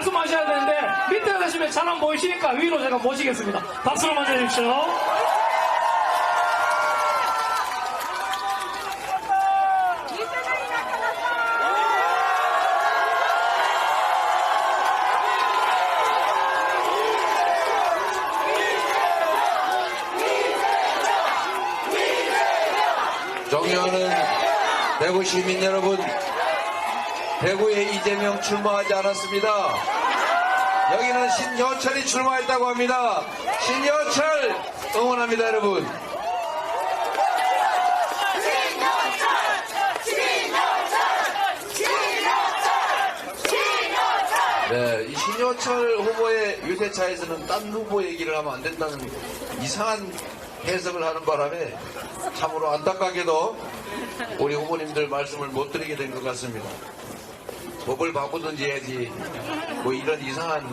말씀하셔야 되는데 밑에 계시면 잘 안 보이시니까 위로 제가 모시겠습니다. 박수로 맞아주십시오. 존경하는 대구 시민 여러분, 대구에 이재명 출마하지 않았습니다. 여기는 신효철이 출마했다고 합니다. 신효철 응원합니다, 여러분. 네, 이 신효철 후보의 유세차에서는 딴 후보 얘기를 하면 안 된다는 이상한 해석을 하는 바람에 참으로 안타깝게도 우리 후보님들 말씀을 못 드리게 된 것 같습니다. 법을 바꾸든지 해야지 뭐 이런 이상한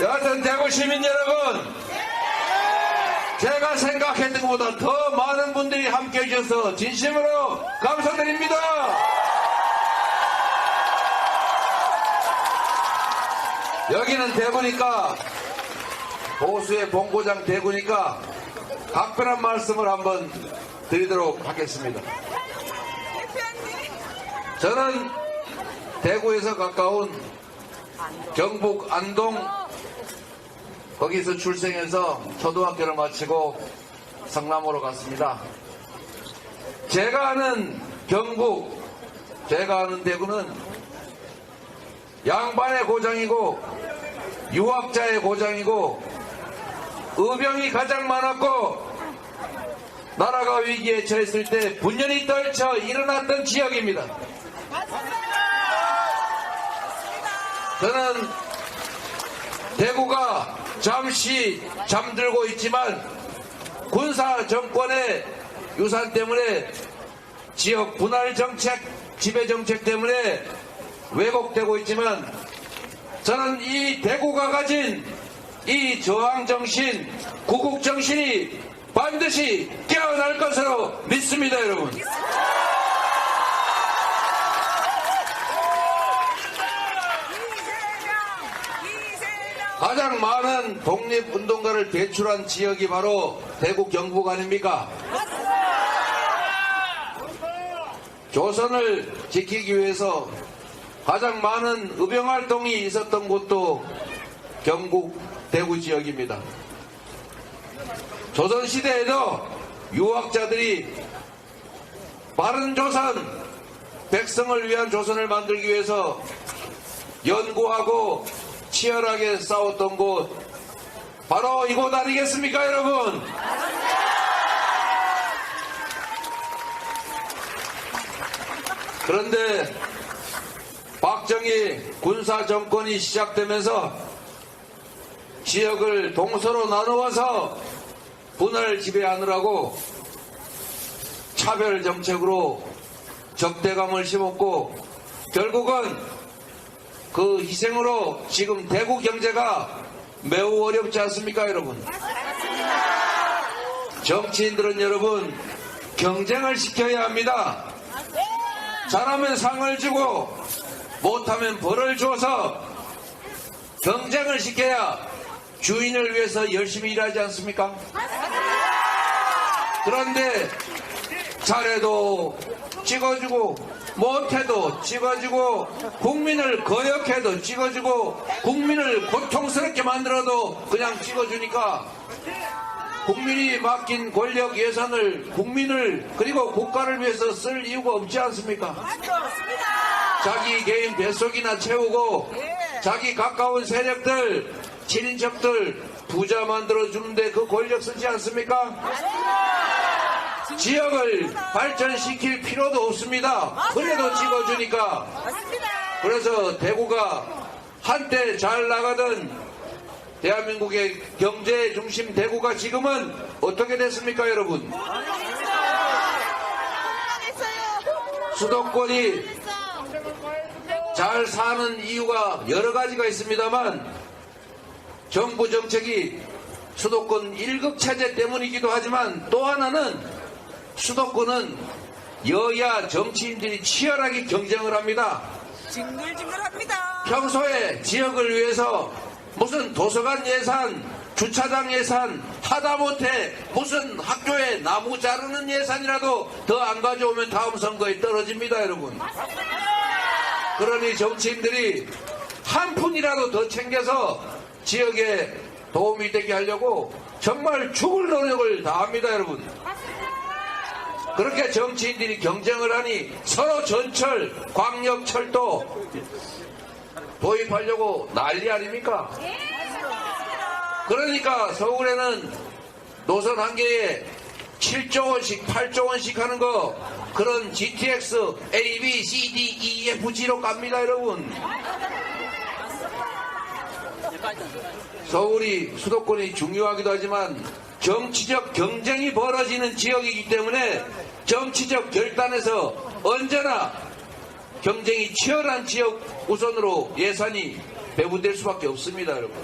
여하튼 대구 시민 여러분 제가 생각했던 것보다 더 많은 분들이 함께 해주셔서 진심으로 감사드립니다. 여기는 대구니까 보수의 본고장 대구니까 각별한 말씀을 한번 드리도록 하겠습니다. 저는 대구에서 가까운 경북 안동 거기서 출생해서 초등학교를 마치고 성남으로 갔습니다. 제가 아는 경북, 제가 아는 대구는 양반의 고장이고 유학자의 고장이고 의병이 가장 많았고 나라가 위기에 처했을 때 분연히 떨쳐 일어났던 지역입니다. 저는 대구가 잠시 잠들고 있지만 군사 정권의 유산 때문에 지역 분할 정책, 지배 정책 때문에 왜곡되고 있지만 저는 이 대구가 가진 이 저항 정신, 구국 정신이 반드시 깨어날 것으로 믿습니다, 여러분. 가장 많은 독립운동가를 배출한 지역이 바로 대구 경북 아닙니까? 조선을 지키기 위해서 가장 많은 의병활동이 있었던 곳도 경북 대구 지역입니다. 조선시대에도 유학자들이 바른 조선, 백성을 위한 조선을 만들기 위해서 연구하고 치열하게 싸웠던 곳, 바로 이곳 아니겠습니까, 여러분? 그런데 박정희 군사 정권이 시작되면서 지역을 동서로 나누어서 분을 지배하느라고 차별 정책으로 적대감을 심었고 결국은 그 희생으로 지금 대구 경제가 매우 어렵지 않습니까 여러분 정치인들은 여러분 경쟁을 시켜야 합니다 잘하면 상을 주고 못하면 벌을 줘서 경쟁을 시켜야 주인을 위해서 열심히 일하지 않습니까? 그런데 잘해도 찍어주고 못해도 찍어주고 국민을 거역해도 찍어주고 국민을 고통스럽게 만들어도 그냥 찍어주니까 국민이 맡긴 권력 예산을 국민을 그리고 국가를 위해서 쓸 이유가 없지 않습니까? 자기 개인 뱃속이나 채우고 자기 가까운 세력들 친인척들 부자 만들어 주는데 그 권력 쓰지 않습니까? 지역을 발전시킬 필요도 없습니다. 그래도 찍어주니까. 그래서 대구가 한때 잘 나가던 대한민국의 경제 중심 대구가 지금은 어떻게 됐습니까, 여러분? 수도권이 잘 사는 이유가 여러 가지가 있습니다만 정부 정책이 수도권 1급 체제 때문이기도 하지만 또 하나는 수도권은 여야 정치인들이 치열하게 경쟁을 합니다. 징글징글합니다. 평소에 지역을 위해서 무슨 도서관 예산, 주차장 예산, 하다못해 무슨 학교에 나무 자르는 예산이라도 더 안 가져오면 다음 선거에 떨어집니다, 여러분. 그러니 정치인들이 한 푼이라도 더 챙겨서 지역에 도움이 되게 하려고 정말 죽을 노력을 다합니다, 여러분. 그렇게 정치인들이 경쟁을 하니 서로 전철, 광역철도 도입하려고 난리 아닙니까? 그러니까 서울에는 노선 한 개에 7조 원씩, 8조 원씩 하는 거 그런 GTX A, B, C, D, E, F, G로 갑니다, 여러분. 서울이 수도권이 중요하기도 하지만 정치적 경쟁이 벌어지는 지역이기 때문에 정치적 결단에서 언제나 경쟁이 치열한 지역 우선으로 예산이 배분될 수밖에 없습니다, 여러분.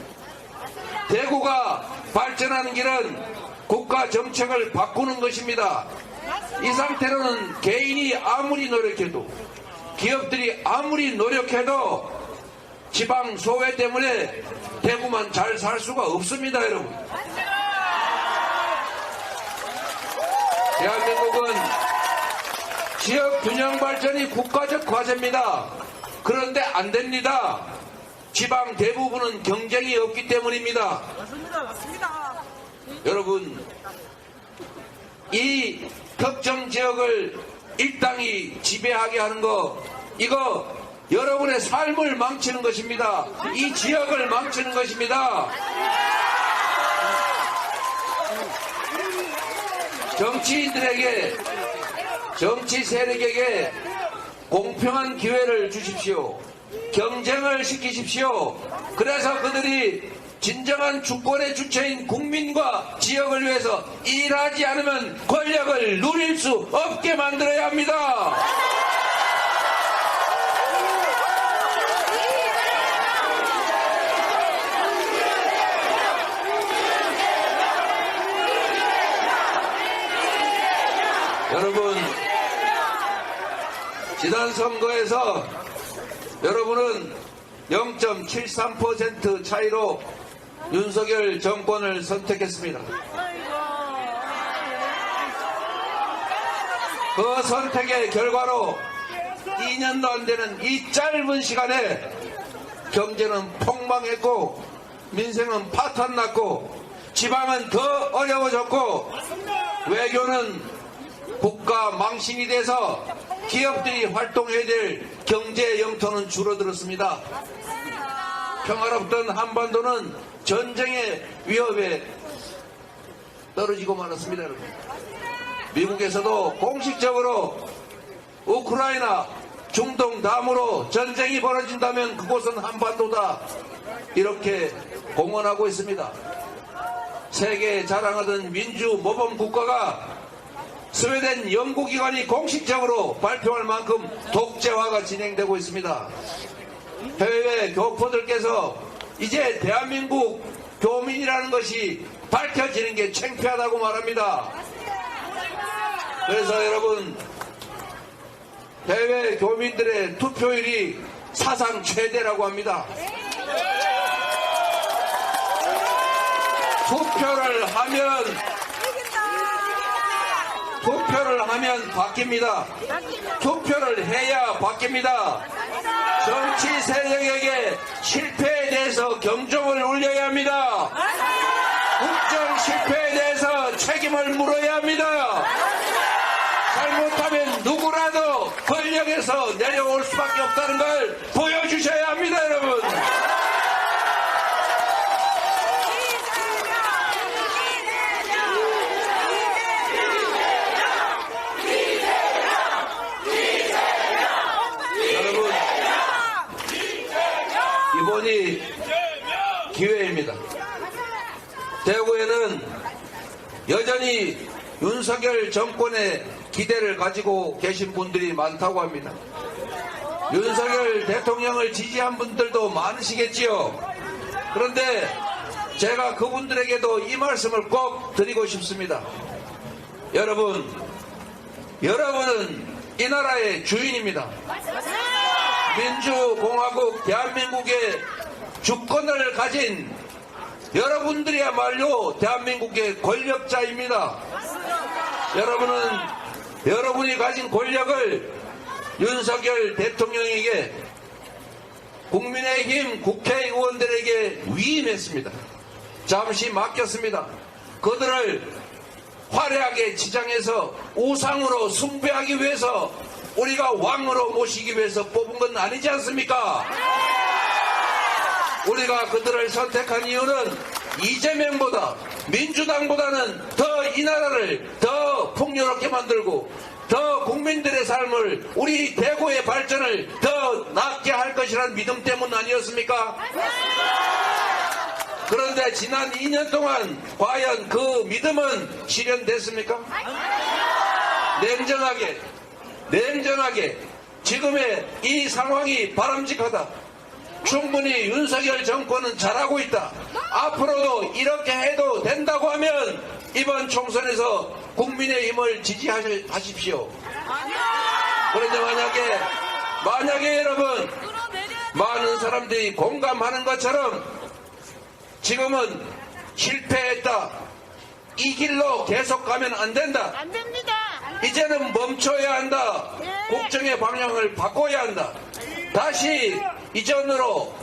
대구가 발전하는 길은 국가 정책을 바꾸는 것입니다. 이 상태로는 개인이 아무리 노력해도 기업들이 아무리 노력해도 지방 소외 때문에 대구만 잘 살 수가 없습니다, 여러분. 대한민국은 지역 균형 발전이 국가적 과제입니다. 그런데 안 됩니다. 지방 대부분은 경쟁이 없기 때문입니다. 맞습니다. 맞습니다. 여러분, 이 특정 지역을 일당이 지배하게 하는 거, 이거 여러분의 삶을 망치는 것입니다. 이 지역을 망치는 것입니다. 정치인들에게, 정치 세력에게 공평한 기회를 주십시오. 경쟁을 시키십시오. 그래서 그들이 진정한 주권의 주체인 국민과 지역을 위해서 일하지 않으면 권력을 누릴 수 없게 만들어야 합니다. 여러분, 지난 선거에서 여러분은 0.73% 차이로 윤석열 정권을 선택했습니다. 그 선택의 결과로 2년도 안 되는 이 짧은 시간에 경제는 폭망했고 민생은 파탄 났고 지방은 더 어려워졌고 외교는 국가 망신이 돼서 기업들이 활동해야 될 경제 영토는 줄어들었습니다. 평화롭던 한반도는 전쟁의 위협에 떨어지고 말았습니다, 여러분. 미국에서도 공식적으로 우크라이나, 중동 다음으로 전쟁이 벌어진다면 그곳은 한반도다. 이렇게 공언하고 있습니다. 세계에 자랑하던 민주 모범 국가가 스웨덴 연구기관이 공식적으로 발표할 만큼 독재화가 진행되고 있습니다. 해외 교포들께서 이제 대한민국 교민이라는 것이 밝혀지는 게 창피하다고 말합니다. 그래서 여러분 해외 교민들의 투표율이 사상 최대라고 합니다. 투표를 하면 투표를 하면 바뀝니다. 투표를 해야 바뀝니다. 정치 세력에게 실패에 대해서 경종을 울려야 합니다. 국정 실패에 대해서 책임을 물어야 합니다. 잘못하면 누구라도 권력에서 내려올 수밖에 없다는 걸 보여주셔야 합니다, 여러분. 여러분, 이번이 기회입니다. 대구에는 여전히 윤석열 정권의 기대를 가지고 계신 분들이 많다고 합니다. 윤석열 대통령을 지지한 분들도 많으시겠지요. 그런데 제가 그분들에게도 이 말씀을 꼭 드리고 싶습니다. 여러분, 여러분은 이 나라의 주인입니다. 민주공화국 대한민국의 주권을 가진 여러분들이야말로 대한민국의 권력자입니다. 여러분은 여러분이 가진 권력을 윤석열 대통령에게 국민의힘 국회의원들에게 위임했습니다. 잠시 맡겼습니다. 그들을 화려하게 지장해서 우상으로 숭배하기 위해서 우리가 왕으로 모시기 위해서 뽑은 건 아니지 않습니까? 우리가 그들을 선택한 이유는 이재명보다 민주당보다는 더 이 나라를 더 풍요롭게 만들고 더 국민들의 삶을 우리 대구의 발전을 더 낫게 할 것이라는 믿음 때문 아니었습니까? 그런데 지난 2년 동안 과연 그 믿음은 실현됐습니까? 냉정하게, 냉정하게 지금의 이 상황이 바람직하다. 충분히 윤석열 정권은 잘하고 있다. 앞으로도 이렇게 해도 된다고 하면 이번 총선에서 국민의 힘을 지지하십시오. 그런데 만약에, 만약에 여러분, 많은 사람들이 공감하는 것처럼 지금은 실패했다. 이 길로 계속 가면 안 된다. 안 됩니다. 이제는 멈춰야 한다. 국정의 방향을 바꿔야 한다. 다시 이전으로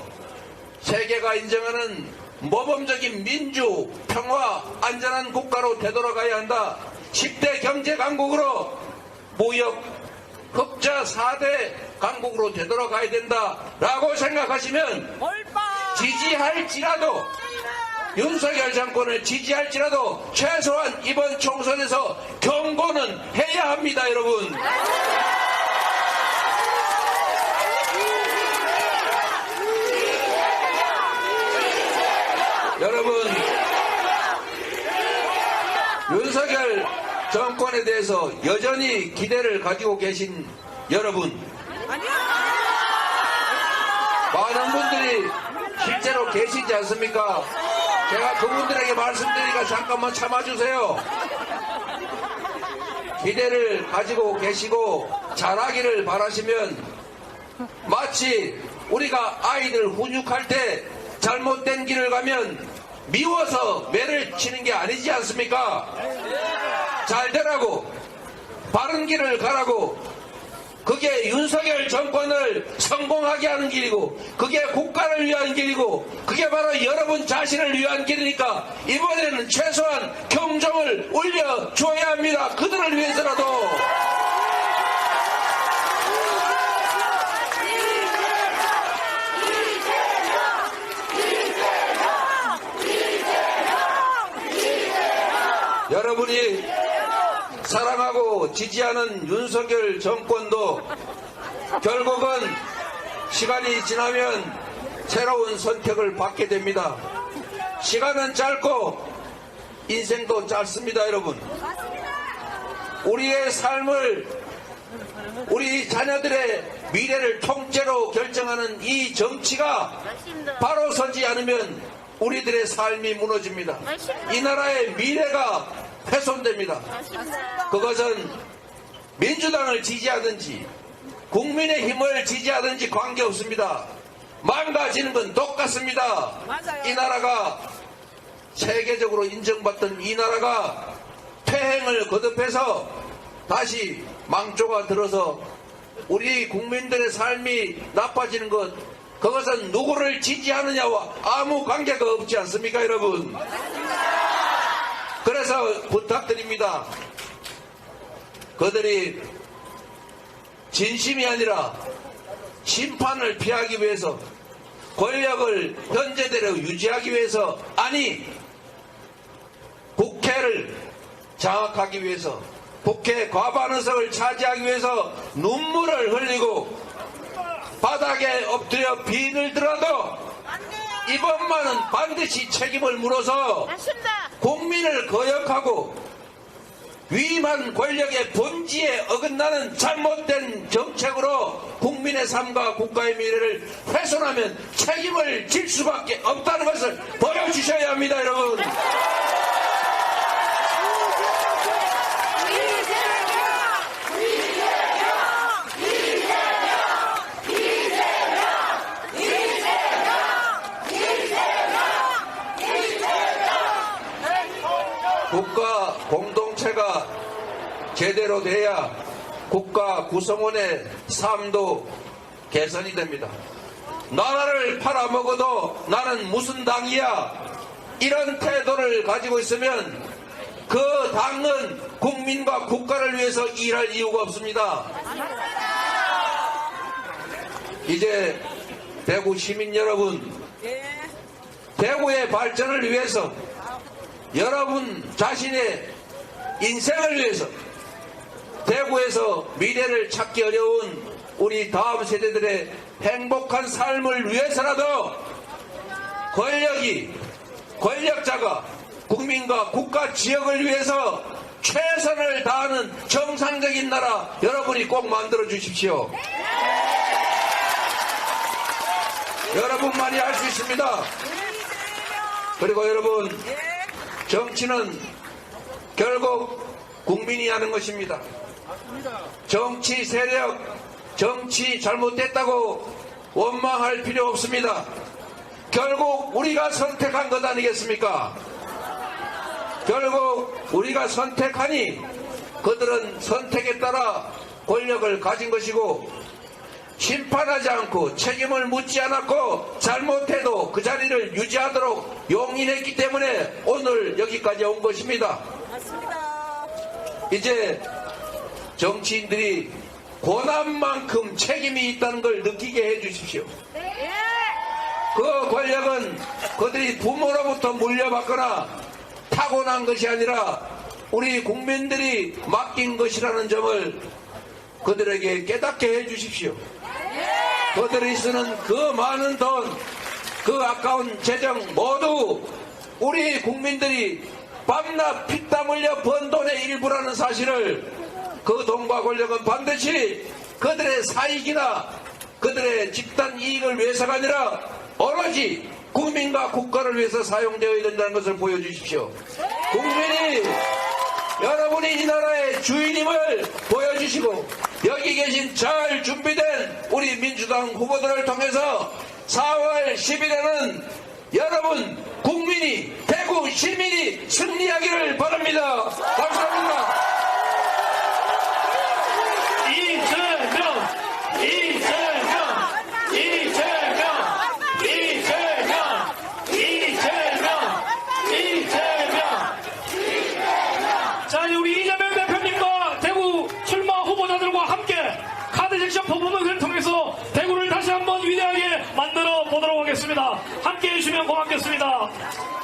세계가 인정하는 모범적인 민주, 평화, 안전한 국가로 되돌아가야 한다. 10대 경제 강국으로 무역, 흑자 4대 강국으로 되돌아가야 된다. 라고 생각하시면. 지지할지라도 윤석열 정권을 지지할지라도 최소한 이번 총선에서 경고는 해야 합니다, 여러분. 여러분, 윤석열 정권에 대해서 여전히 기대를 가지고 계신 여러분, 많은 분들이 실제로 계시지 않습니까? 제가 그분들에게 말씀드리니까 잠깐만 참아주세요. 기대를 가지고 계시고 잘하기를 바라시면 마치 우리가 아이들 훈육할 때 잘못된 길을 가면 미워서 매를 치는 게 아니지 않습니까? 잘 되라고 바른 길을 가라고 그게 윤석열 정권을 성공하게 하는 길이고 그게 국가를 위한 길이고 그게 바로 여러분 자신을 위한 길이니까 이번에는 최소한 경종을 울려줘야 합니다. 그들을 위해서라도 여러분이 지지하는 윤석열 정권도 결국은 시간이 지나면 새로운 선택을 받게 됩니다. 시간은 짧고 인생도 짧습니다, 여러분. 우리의 삶을 우리 자녀들의 미래를 통째로 결정하는 이 정치가 바로 서지 않으면 우리들의 삶이 무너집니다. 이 나라의 미래가 훼손됩니다. 그것은 민주당을 지지하든지 국민의 힘을 지지하든지 관계없습니다. 망가지는 건 똑같습니다. 맞아요. 이 나라가 세계적으로 인정받던 이 나라가 퇴행을 거듭해서 다시 망조가 들어서 우리 국민들의 삶이 나빠지는 것 그것은 누구를 지지하느냐와 아무 관계가 없지 않습니까 여러분 그래서 부탁드립니다 그들이 진심이 아니라 심판을 피하기 위해서 권력을 현재대로 유지하기 위해서 아니 국회를 장악하기 위해서 국회 과반 의석을 차지하기 위해서 눈물을 흘리고 바닥에 엎드려 비늘 들어도 이번만은 반드시 책임을 물어서 맞습니다. 국민을 거역하고 위임한 권력의 본질에 어긋나는 잘못된 정책으로 국민의 삶과 국가의 미래를 훼손하면 책임을 질 수밖에 없다는 것을 보여주셔야 합니다, 여러분. 국가 공동체가 제대로 돼야 국가 구성원의 삶도 개선이 됩니다. 나라를 팔아먹어도 나는 무슨 당이야 이런 태도를 가지고 있으면 그 당은 국민과 국가를 위해서 일할 이유가 없습니다. 이제 대구 시민 여러분, 대구의 발전을 위해서 여러분 자신의 인생을 위해서 대구에서 미래를 찾기 어려운 우리 다음 세대들의 행복한 삶을 위해서라도 권력이 권력자가 국민과 국가 지역을 위해서 최선을 다하는 정상적인 나라 여러분이 꼭 만들어 주십시오. 여러분만이 할 수 있습니다. 그리고 여러분 정치는 결국 국민이 하는 것입니다. 정치 세력, 정치 잘못됐다고 원망할 필요 없습니다. 결국 우리가 선택한 것 아니겠습니까? 결국 우리가 선택하니 그들은 선택에 따라 권력을 가진 것이고 심판하지 않고 책임을 묻지 않았고 잘못해도 그 자리를 유지하도록 용인했기 때문에 오늘 여기까지 온 것입니다. 맞습니다. 이제 정치인들이 고난만큼 책임이 있다는 걸 느끼게 해 주십시오. 그 권력은 그들이 부모로부터 물려받거나 타고난 것이 아니라 우리 국민들이 맡긴 것이라는 점을 그들에게 깨닫게 해 주십시오. 그들이 쓰는 그 많은 돈, 그 아까운 재정 모두 우리 국민들이 밤낮 피땀 흘려 번 돈의 일부라는 사실을 그 돈과 권력은 반드시 그들의 사익이나 그들의 집단 이익을 위해서가 아니라 오로지 국민과 국가를 위해서 사용되어야 된다는 것을 보여주십시오. 국민이 여러분이 이 나라의 주인임을 보여주시고 여기 계신 잘 준비된 우리 민주당 후보들을 통해서 4월 10일에는 여러분 국민이 대구 시민이 승리하기를 바랍니다. 감사합니다. 이재명, 이재명, 이재명, 이재명, 이재명, 이재명. 자, 이제 우리 이재명 대표님과 대구 출마 후보자들과 함께 카드 섹션 퍼포먼스를 통해서 대구를 다시 한번 위대하게 만들어 보도록 하겠습니다. 함께 고맙겠습니다.